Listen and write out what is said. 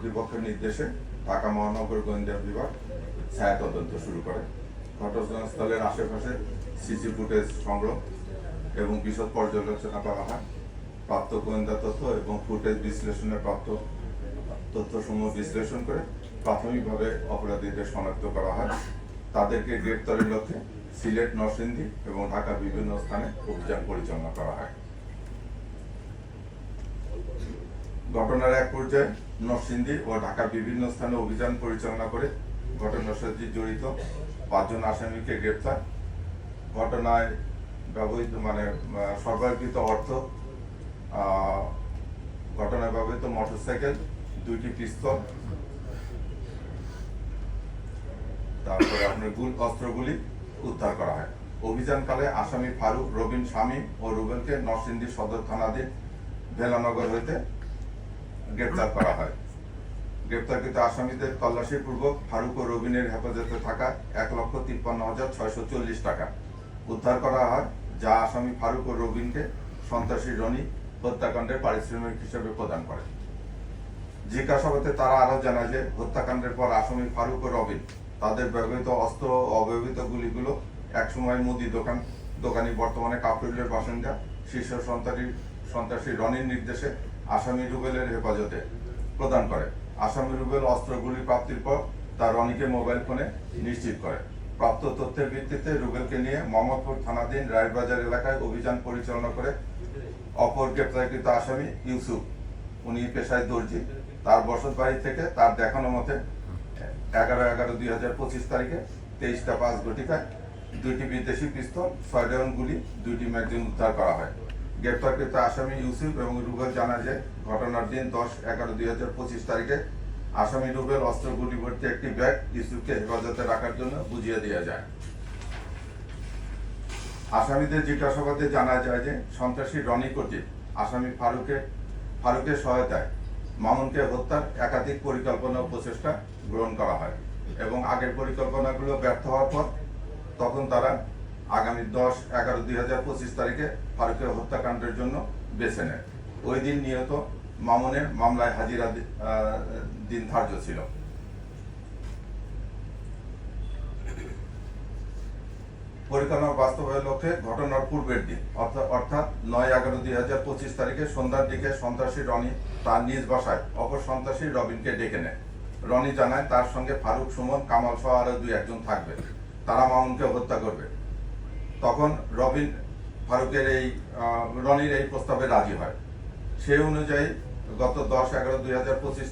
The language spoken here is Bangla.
কর্তৃপক্ষের নির্দেশে ঢাকা মহানগর গোয়েন্দা বিভাগ ছায়া তদন্ত শুরু করে। ঘটনাস্থলের আশেপাশে সিসি ফুটেজ সংগ্রহ এবং বিশদ পর্যালোচনা করা হয়। প্রাপ্ত গোয়েন্দা তথ্য এবং ফুটেজ বিশ্লেষণের প্রাপ্ত তথ্যসমূহ বিশ্লেষণ করে প্রাথমিকভাবে অপরাধীদের শনাক্ত করা হয়। তাদেরকে গ্রেপ্তারের লক্ষ্যে সিলেট নরসিংদী এবং ঢাকার বিভিন্ন স্থানে অভিযান পরিচালনা করা হয়। ঘটনার এক পর্যায়ে নরসিংদী ও ঢাকার বিভিন্ন স্থানে অভিযান পরিচালনা করে ঘটনার সাথে জড়িত পাঁচজন আসামিকে গ্রেপ্তার। ঘটনায় ব্যবহৃত মানে আহ, সরবরাহকৃত অর্থ ঘটনায় ব্যবহৃত মোটরসাইকেল দুইটি পিস্তল তারপরে আপনার গুল অস্ত্রগুলি উদ্ধার করা হয়। অভিযানকালে আসামি ফারুক রবিন স্বামী ও রুবেলকে নরসিংদী সদর থানাধীন ভেলানগর হইতে গ্রেপ্তার করা হয়। গ্রেপ্তারকৃত আসামিদের তল্লাশি পূর্বক ফারুক ও রবিনের হেফাজতে থাকা এক লক্ষ তিপ্পান্ন হাজার ছয়শো চল্লিশ টাকা উদ্ধার করা হয়, যা আসামি ফারুক ও রবিনকে সন্ত্রাসী রনি হত্যাকাণ্ডের পারিশ্রমিক হিসেবে প্রদান করে। জিজ্ঞাসাবাদে তারা আরও জানায় যে হত্যাকাণ্ডের পর আসামি ফারুক ও রবিন তাদের ব্যবহৃত অস্ত্র ও অব্যবহৃত গুলিগুলো একসময় মুদি দোকান, দোকানি বর্তমানে কাপড়ের বাসিন্দা, শীর্ষ সন্ত্রাসী সন্ত্রাসী রনির নির্দেশে আসামি রুবেলের হেফাজতে প্রদান করে। আসামি রুবেল অস্ত্রগুলি প্রাপ্তির পর তার রনিকে মোবাইল ফোনে নিশ্চিত করে। প্রাপ্ত তথ্যের ভিত্তিতে রুবেলকে নিয়ে মোহাম্মদপুর থানাধীন রায়বাজার এলাকায় অভিযান পরিচালনা করে অপর গ্রেপ্তারকৃত আসামি ইউসুফ। উনি পেশায় দর্জি। তার বসত বাড়ি থেকে তার দেখানো মতে এগারো এগারো দুই হাজার পঁচিশ তারিখে তেইশটা পাঁচ ঘটিকায় দুইটি বিদেশি পিস্তল ছয় রাউন্ড গুলি, দুইটি ম্যাগজিন উদ্ধার করা হয়। গ্রেপ্তারকৃত আসামি ইউসুফ এবং রুবেল জানা যায়, ঘটনার দিন দশ এগারো দুই হাজার পঁচিশ তারিখে আসামি রুবেল অস্ত্র গুলি ভর্তি একটি ব্যাগ ইউসুফকে হেফাজতে রাখার জন্য বুঝিয়ে দেওয়া যায়। আসামিদের জিজ্ঞাসাবাদে জানা যায় যে, সন্ত্রাসী রনি কর্তৃক আসামি ফারুকে ফারুকের সহায়তায় মামুনকে হত্যার একাধিক পরিকল্পনা ও প্রচেষ্টা গ্রহণ করা হয় এবং আগের পরিকল্পনাগুলো ব্যর্থ হওয়ার পর তখন তারা আগামী দশ, এগারো, দুই হাজার পঁচিশ তারিখে ফারুকের হত্যাকাণ্ডের জন্য বেছে নেয়। ওই দিন নিহত মামুনের মামলায় হাজিরা দিন ধার্য ছিল। পরিকল্পনা বাস্তবায়নের লক্ষ্যে ঘটনার পূর্বের দিন অর্থাৎ নয়, এগারো, দুই হাজার পঁচিশ তারিখে সন্ধ্যার দিকে সন্ত্রাসী রনি তার নিজ বাসায় অপর সন্ত্রাসী রবিনকে ডেকে নেয়। রনি জানায়, তার সঙ্গে ফারুক সুমন, কামাল সহ আরও দুই একজন থাকবে। তারা মামুনকে হত্যা করবে। তখন রবিন ফারুকের এই রনির এই প্রস্তাবে রাজি হয়। সেই অনুযায়ী গত দশ এগারো দুই হাজার পঁচিশ